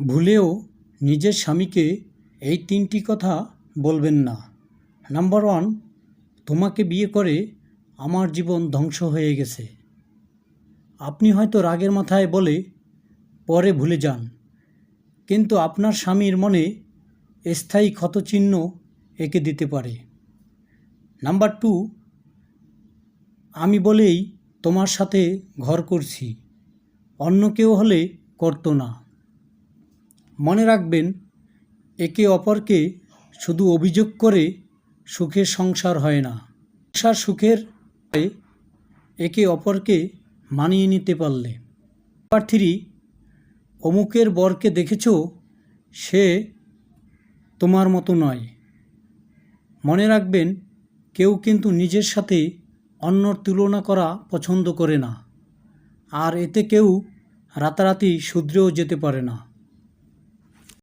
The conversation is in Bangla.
ভুলেও নিজের স্বামীকে এই তিনটি কথা বলবেন না। নাম্বার ওয়ান, তোমাকে বিয়ে করে আমার জীবন ধ্বংস হয়ে গেছে। আপনি হয়তো রাগের মাথায় বলে পরে ভুলে যান, কিন্তু আপনার স্বামীর মনে স্থায়ী ক্ষতচিহ্ন এঁকে দিতে পারে। নাম্বার টু, আমি বলেই তোমার সাথে ঘর করছি, অন্য কেউ হলে করতো না। মনে রাখবেন, একে অপরকে শুধু অভিযোগ করে সুখের সংসার হয় না। সংসার সুখের একে অপরকে মানিয়ে নিতে পারলে। নাম্বার অমুকের বরকে দেখেছ, সে তোমার মতো নয়। মনে রাখবেন, কেউ কিন্তু নিজের সাথে অন্যর তুলনা করা পছন্দ করে না। আর এতে কেউ রাতারাতি শুধরেও যেতে পারে না।